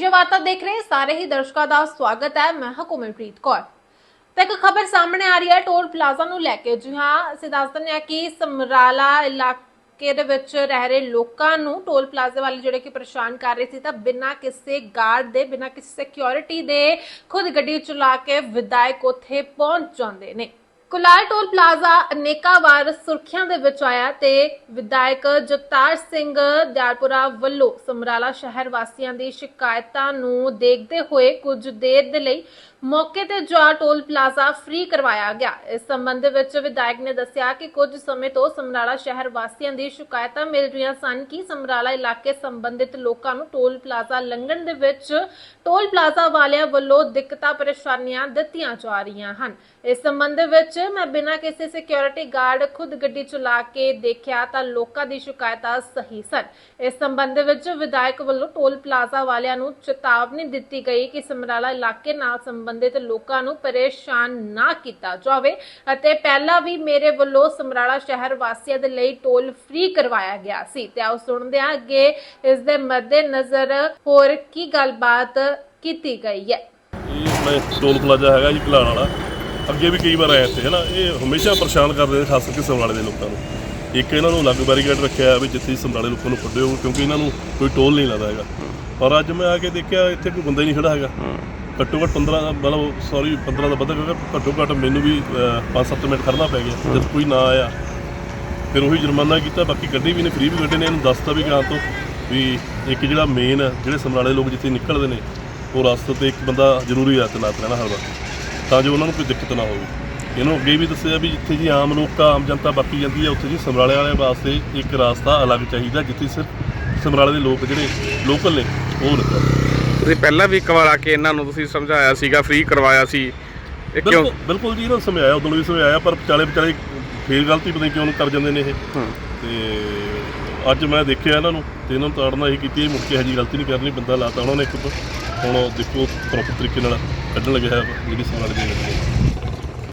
ਵਿਜੇ ਵਾਰਤਾ ਦੇਖ ਰਹੇ ਸਾਰੇ ਹੀ ਦਰਸ਼ਕਾਂ ਦਾ ਸਵਾਗਤ ਹੈ। ਮੈਂ ਹਾਂ ਕੋਮਲਪ੍ਰੀਤ ਕੌਰ। ਤੇ ਇੱਕ ਖਬਰ ਸਾਹਮਣੇ ਆ ਰਹੀ ਹੈ, ਟੋਲ ਪਲਾਜ਼ਾ ਨੂੰ ਲੈ ਕੇ। ਜੀ ਹਾਂ, ਅਸੀਂ ਦੱਸ ਦਿੰਦੇ ਹਾਂ ਕਿ ਸਮਰਾਲਾ ਇਲਾਕੇ ਦੇ ਵਿੱਚ ਰਹਿ ਰਹੇ ਲੋਕਾਂ ਨੂੰ ਟੋਲ ਪਲਾਜ਼ਾ ਵਾਲੇ ਜਿਹੜੇ ਕਿ ਪਰੇਸ਼ਾਨ ਕਰ ਰਹੇ ਸੀ, ਤਾਂ ਬਿਨਾਂ ਕਿਸੇ ਗਾਰਡ ਦੇ, ਬਿਨਾਂ ਕਿਸੇ ਸਿਕਿਉਰਿਟੀ ਦੇ ਖੁਦ ਗੱਡੀ ਚਲਾ ਕੇ ਵਿਧਾਇਕ ਉੱਥੇ ਪਹੁੰਚ ਜਾਂਦੇ ਨੇ। ਕੁਲਾਲ ਟੋਲ ਪਲਾਜ਼ਾ ਅਨੇਕਾਂ ਵਾਰ ਸੁਰਖੀਆਂ ਦੇ ਵਿੱਚ ਆਇਆ ਤੇ ਵਿਧਾਇਕ ਜਗਤਾਰ ਸਿੰਘ ਦਿਆਲਪੁਰਾ ਵੱਲੋਂ ਸਮਰਾਲਾ ਸ਼ਹਿਰ ਵਾਸੀਆਂ ਦੀ ਸ਼ਿਕਾਇਤਾਂ ਨੂੰ ਦੇਖਦੇ ਹੋਏ ਕੁਝ ਦੇਰ ਦੇ ਲਈ ਮੌਕੇ ਤੇ ਜਾ ਟੋਲ ਪਲਾਜ਼ਾ ਫ੍ਰੀ ਕਰਵਾਇਆ ਗਿਆ। ਇਸ ਸੰਬੰਧ ਵਿੱਚ ਵਿਧਾਇਕ ਨੇ ਦੱਸਿਆ ਕਿ ਕੁਝ ਸਮੇਂ ਤੋਂ ਸਮਰਾਲਾ ਸ਼ਹਿਰ ਵਾਸੀਆਂ ਦੀ ਸ਼ਿਕਾਇਤਾਂ ਮਿਲ ਰਹੀਆਂ ਸਨ ਕਿ ਸਮਰਾਲਾ ਇਲਾਕੇ ਸੰਬੰਧਿਤ ਲੋਕਾਂ ਨੂੰ ਟੋਲ ਪਲਾਜ਼ਾ ਲੰਘਣ ਦੇ ਵਿੱਚ ਟੋਲ ਪਲਾਜ਼ਾ ਵਾਲਿਆਂ ਵੱਲੋਂ ਦਿੱਕਤਾਂ, ਪਰੇਸ਼ਾਨੀਆਂ ਦਿੱਤੀਆਂ ਜਾ ਰਹੀਆਂ ਹਨ। ਇਸ ਸੰਬੰਧ ਵਿੱਚ ਮੈਂ ਬਿਨਾਂ ਕਿਸੇ ਸਿਕਿਉਰਿਟੀ ਗਾਰਡ ਖੁਦ ਗੱਡੀ ਚਲਾ ਕੇ ਦੇਖਿਆ ਤਾਂ ਲੋਕਾਂ ਦੀ ਸ਼ਿਕਾਇਤਾਂ ਸਹੀ ਸਨ। ਇਸ ਸੰਬੰਧ ਵਿੱਚ ਵਿਧਾਇਕ ਵੱਲੋਂ ਟੋਲ ਪਲਾਜ਼ਾ ਵਾਲਿਆਂ ਨੂੰ ਚੇਤਾਵਨੀ ਦਿੱਤੀ ਗਈ ਕਿ ਸਮਰਾਲਾ ਇਲਾਕੇ ਨਾਲ ਸੰਬੰਧਿਤ ਲੋਕਾਂ ਨੂੰ ਪਰੇਸ਼ਾਨ ਨਾ ਕੀਤਾ ਜਾਵੇ ਅਤੇ ਪਹਿਲਾਂ ਵੀ ਮੇਰੇ ਵੱਲੋਂ ਸਮਰਾਲਾ ਸ਼ਹਿਰ ਵਾਸੀਆਂ ਦੇ ਲਈ ਟੋਲ ਫ੍ਰੀ ਕਰਵਾਇਆ ਗਿਆ ਸੀ। ਤੇ ਆਓ ਸੁਣਦੇ ਹਾਂ ਅੱਗੇ ਇਸ ਦੇ ਮੱਦੇ ਨਜ਼ਰ ਹੋਰ ਕੀ ਗੱਲਬਾਤ ਕੀਤੀ ਗਈ ਹੈ। ਇਹ ਆਪਣੇ ਟੋਲ ਪਲਾਜ਼ਾ ਹੈਗਾ ਜੀ ਘਲਾਣ ਵਾਲਾ। ਅੱਗੇ ਵੀ ਕਈ ਵਾਰ ਆਏ ਇੱਥੇ ਹੈ ਨਾ ਇਹ ਹਮੇਸ਼ਾ ਪਰੇਸ਼ਾਨ ਕਰਦੇ ਨੇ, ਖਾਸ ਕਰਕੇ ਸਮਰਾਲੇ ਦੇ ਲੋਕਾਂ ਨੂੰ। ਇੱਕ ਇਹਨਾਂ ਨੂੰ ਅਲੱਗ ਬੈਰੀਕੇਡ ਰੱਖਿਆ ਵੀ ਜਿੱਥੇ ਸਮਰਾਲੇ ਲੋਕਾਂ ਨੂੰ ਫੱਡੇ ਹੋ ਕਿਉਂਕਿ ਇਹਨਾਂ ਨੂੰ ਕੋਈ ਟੋਲ ਨਹੀਂ ਲੱਗਦਾ ਹੈਗਾ। ਪਰ ਅੱਜ ਮੈਂ ਆ ਕੇ ਦੇਖਿਆ, ਇੱਥੇ ਕੋਈ ਬੰਦਾ ਹੀ ਨਹੀਂ ਖੜਾ ਹੈਗਾ। ਘੱਟੋ ਘੱਟ 15 ਮਤਲਬ ਸੌਰੀ 15 ਦਾ ਵੱਧ ਕਿਉਂਕਿ ਘੱਟੋ ਘੱਟ ਮੈਨੂੰ ਵੀ 5-7 ਮਿੰਟ ਖੜਨਾ ਪੈ ਗਿਆ, ਜਦ ਕੋਈ ਨਾ ਆਇਆ। ਫਿਰ ਉਹੀ ਜੁਰਮਾਨਾ ਕੀਤਾ, ਬਾਕੀ ਗੱਡੀ ਵੀ ਨੇ ਫ੍ਰੀ ਵੀ ਗੱਡੀ ਨੇ, ਇਹਨੂੰ ਦੱਸਤਾ ਵੀ ਗਾਂ ਤੋਂ ਵੀ ਇੱਕ ਜਿਹੜਾ ਮੇਨ ਜਿਹੜੇ ਸਮਰਾਲੇ ਲੋਕ ਜਿੱਥੇ ਨਿਕਲਦੇ ਨੇ, ਉਹ ਰਸਤੇ ਤੇ ਇੱਕ ਬੰਦਾ ਜ਼ਰੂਰੀ ਆ ਤਨਾਤ ਰਹਿਣਾ ਹਰ ਵਕਤ। ਤਾਂ ਜੋ ਉਹਨਾਂ ਨੂੰ ਕੋਈ ਦਿੱਕਤ ਨਾ ਹੋਵੇ। ਇਹਨੂੰ ਅੱਗੇ ਵੀ ਦੱਸਿਆ ਵੀ ਜਿੱਥੇ ਜੀ ਆਮ ਲੋਕ ਆਮ ਜਨਤਾ ਬਾਕੀ ਜਾਂਦੀ ਹੈ ਉੱਥੇ ਜੀ ਸਮਰਾਲੇ ਵਾਲਿਆਂ ਵਾਸਤੇ ਇੱਕ ਰਸਤਾ ਅਲੱਗ ਚਾਹੀਦਾ ਜਿੱਥੇ ਸਿਰਫ ਸਮਰਾਲੇ ਦੇ ਲੋਕ ਜਿਹੜੇ ਲੋਕਲ ਨੇ ਉਹ ਨਿਕਲਣ ਤੁਸੀਂ ਪਹਿਲਾਂ ਵੀ ਇੱਕ ਵਾਰ ਆ ਕੇ ਇਹਨਾਂ ਨੂੰ ਤੁਸੀਂ ਸਮਝਾਇਆ ਸੀਗਾ ਫ੍ਰੀ ਕਰਵਾਇਆ ਸੀ। ਇਹ ਕਿਉਂ? ਬਿਲਕੁਲ ਬਿਲਕੁਲ ਜੀ ਇਹਨਾਂ ਨੂੰ ਸਮਝਾਇਆ ਉਦੋਂ ਵੀ ਸਮਝਾਇਆ ਪਰ ਵਿਚਾਲੇ ਵਿਚਾਲੇ ਫੇਰ ਗਲਤੀ ਪਤਾ ਨਹੀਂ ਕਿਉਂ ਕਰ ਜਾਂਦੇ ਨੇ ਇਹ। ਤੇ ਅੱਜ ਮੈਂ ਦੇਖਿਆ ਇਹਨਾਂ ਨੂੰ ਤੇ ਇਹਨਾਂ ਨੂੰ ਤਾੜਨਾ ਹੀ ਕੀਤੀ ਇਹ ਮੁੜ ਕੇ ਇਹੋ ਜਿਹੀ ਗਲਤੀ ਨਹੀਂ ਕਰਨੀ ਬੰਦਾ ਲਾਤਾ ਉਹਨਾਂ ਨੇ ਇੱਕ ਹੁਣ ਦੇਖੋ ਪ੍ਰੋਪਰ ਤਰੀਕੇ ਨਾਲ ਕੱਢਣ ਲੱਗਿਆ ਹੈ ਜਿਹੜੀ ਸਮਾਨ ਦੇ ਵਿੱਚ